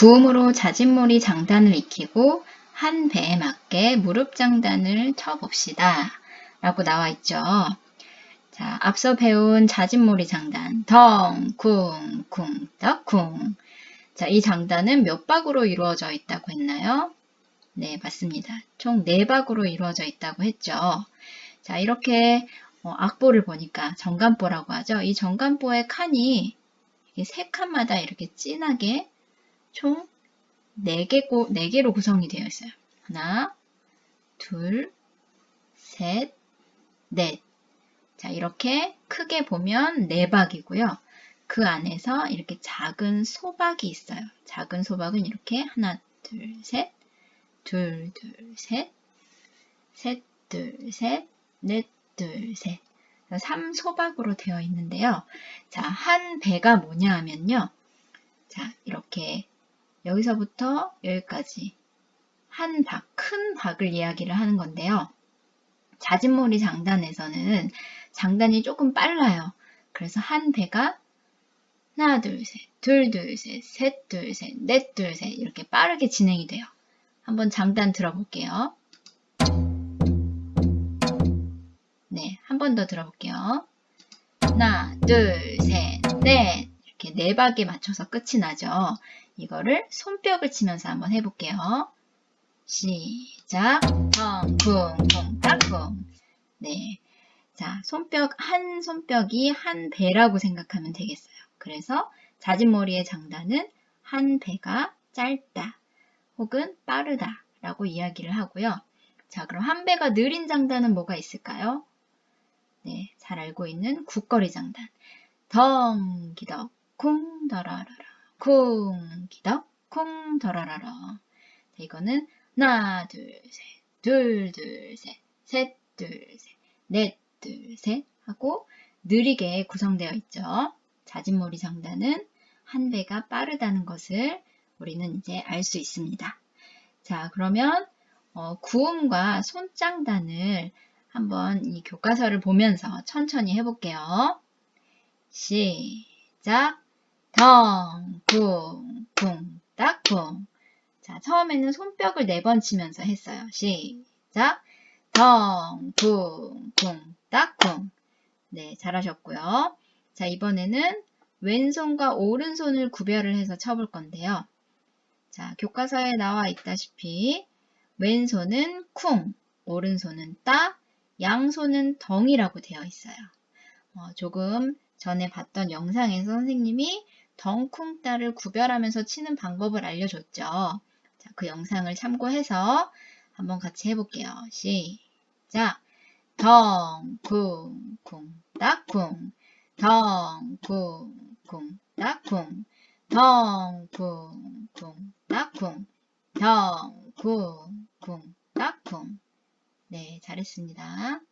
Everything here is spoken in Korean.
구음으로 자진몰이 장단을 익히고 한 배에 맞게 무릎 장단을 쳐봅시다. 라고 나와 있죠. 자, 앞서 배운 자진몰이 장단. 덩, 쿵, 쿵, 떡, 쿵. 자, 이 장단은 몇 박으로 이루어져 있다고 했나요? 네, 맞습니다. 총 4박으로 이루어져 있다고 했죠. 자, 이렇게 어, 악보를 보니까 정간보라고 하죠. 이 정간보의 칸이 세 칸마다 이렇게 진하게 총 4개, 4개로 구성이 되어 있어요. 하나, 둘, 셋, 넷. 자, 이렇게 크게 보면 4박이고요. 그 안에서 이렇게 작은 소박이 있어요. 작은 소박은 이렇게 하나, 둘, 셋, 둘, 둘, 셋, 셋, 둘, 셋, 넷, 둘, 셋. 3소박으로 되어 있는데요. 자, 한 배가 뭐냐 하면요. 자, 이렇게 여기서부터 여기까지 한 박, 큰 박을 이야기를 하는 건데요. 자진몰이 장단에서는 장단이 조금 빨라요. 그래서 한 배가 하나, 둘, 셋, 둘, 둘, 셋, 셋, 둘, 셋, 넷, 둘, 셋 이렇게 빠르게 진행이 돼요. 한번 장단 들어볼게요. 네, 한 번 더 들어볼게요. 하나, 둘, 셋, 넷 이렇게 네 박에 맞춰서 끝이 나죠. 이거를 손뼉을 치면서 한번 해볼게요. 시작, 펑, 쿵, 쿵, 딱쿵. 네, 자, 손뼉, 한 손뼉이 한 배라고 생각하면 되겠어요. 그래서 자진머리의 장단은 한 배가 짧다 혹은 빠르다 라고 이야기를 하고요. 자, 그럼 한 배가 느린 장단은 뭐가 있을까요? 네, 잘 알고 있는 국거리 장단. 덩, 기덕, 쿵, 더라라라. 쿵, 기덕, 쿵, 더라라라. 자, 이거는 하나, 둘, 셋, 둘, 둘, 셋, 셋, 둘, 셋, 넷, 둘, 셋 하고 느리게 구성되어 있죠. 자진몰이 장단은 한 배가 빠르다는 것을 우리는 이제 알 수 있습니다. 자, 그러면 어, 구음과 손장단을 한번 이 교과서를 보면서 천천히 해볼게요. 시작. 덩, 쿵, 쿵, 딱, 쿵. 자, 처음에는 손뼉을 네 번 치면서 했어요. 시작. 덩, 쿵, 쿵, 딱, 쿵. 네, 잘하셨고요. 자, 이번에는 왼손과 오른손을 구별을 해서 쳐볼 건데요. 자, 교과서에 나와 있다시피 왼손은 쿵, 오른손은 따, 양손은 덩이라고 되어 있어요. 어, 조금 전에 봤던 영상에서 선생님이 덩쿵 따를 구별하면서 치는 방법을 알려줬죠. 자, 그 영상을 참고해서 한번 같이 해볼게요. 시작! 덩, 쿵, 쿵, 딱, 쿵. 덩, 쿵, 쿵, 딱, 쿵. 덩, 쿵, 쿵, 딱, 쿵. 덩, 쿵, 쿵, 딱, 쿵. 네, 잘했습니다.